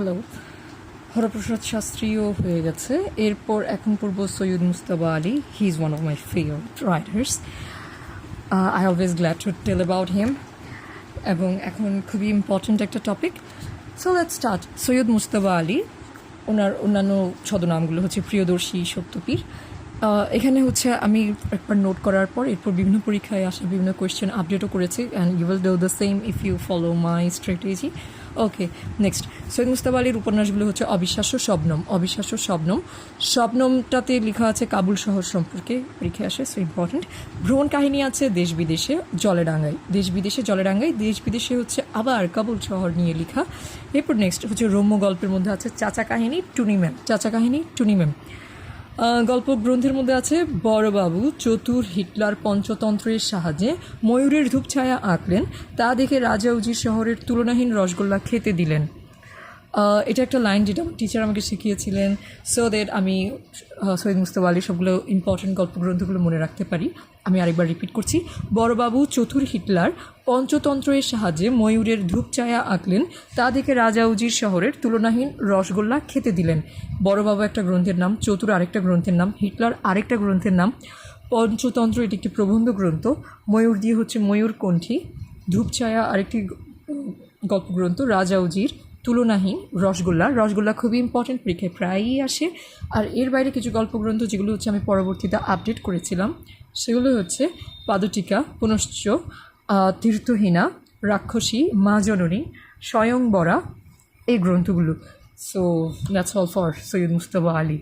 Hello Haraprasad শাস্ত্রীও হয়ে গেছে। এরপর এখন পূর্ব Syed Mujtaba Ali. He is one of my favourite writers I always glad to tell about him এবং এখন খুবই ইম্পর্ট্যান্ট একটা topic so let start Syed Mujtaba Ali, ওনার অন্যান্য ছদনামগুলো হচ্ছে প্রিয়দর্শী সত্যপীর এখানে হচ্ছে আমি একবার নোট করার পর এরপর বিভিন্ন পরীক্ষায় আসা বিভিন্ন কোয়েশ্চেন আপডেটও করেছি। And you will do the same if you follow my strategy okay next Syed Mujtaba আলীর উপন্যাসগুলো হচ্ছে অবিশ্বাস্য শবনম। অবিশ্বাস্য শবনম। শবনমটাতে লেখা আছে কাবুল শহর সম্পর্কে। পরীক্ষায় আসে সো ইম্পর্টেন্ট ভ্রমণ কাহিনী আছে দেশ বিদেশে জলেডাঙ্গায়। দেশ বিদেশে জলেডাঙ্গায়। দেশ বিদেশে হচ্ছে আবার কাবুল শহর নিয়ে লেখা। এরপর নেক্সট হচ্ছে রম্য গল্পের মধ্যে আছে চাচা কাহিনী টুনি ম্যাম। চাচা কাহিনী টুনি ম্যাম। আহ, গল্প গ্রন্থের মধ্যে আছে, বড়বাবু চতুর হিটলার পঞ্চতন্ত্রের সাহায্যে ময়ূরের ধূপছায়া আঁকলেন, তা দেখে রাজা উজির শহরের তুলনাহীন রসগোল্লা খেতে দিলেন। এটা একটা লাইন যেটা আমার টিচার আমাকে শিখিয়েছিলেন সো দ্যাট আমি সৈয়দ মুস্তফা আলী সবগুলো ইম্পর্টেন্ট গল্পগ্রন্থগুলো মনে রাখতে পারি। আমি আরেকবার রিপিট করছি। বড়বাবু চতুর হিটলার পঞ্চতন্ত্রের সাহায্যে ময়ূরের ধূপছায়া আঁকলেন, তা দেখে রাজা উজির শহরের তুলনাহীন রসগোল্লা খেতে দিলেন। বড়বাবু একটা গ্রন্থের নাম, চতুর আরেকটা গ্রন্থের নাম, হিটলার আরেকটা গ্রন্থের নাম। পঞ্চতন্ত্র এটি একটি প্রবন্ধ গ্রন্থ। ময়ূর দিয়ে হচ্ছে ময়ূর কণ্ঠী। ধূপছায়া আরেকটি গল্পগ্রন্থ, রাজা উজির তুলনাহীন রসগোল্লা। রসগোল্লা খুবই ইম্পর্টেন্ট পরীক্ষায় প্রায়ই আসে। আর এর বাইরে কিছু গল্পগ্রন্থ যেগুলো হচ্ছে আমি পরবর্তীতে আপডেট করেছিলাম, সেগুলো হচ্ছে পাদটিকা, পুনশ্চ তীর্থহীনা, রাক্ষসী, মা জননী স্বয়ংবরা এই গ্রন্থগুলো। So that's all for Syed Mustafa Ali.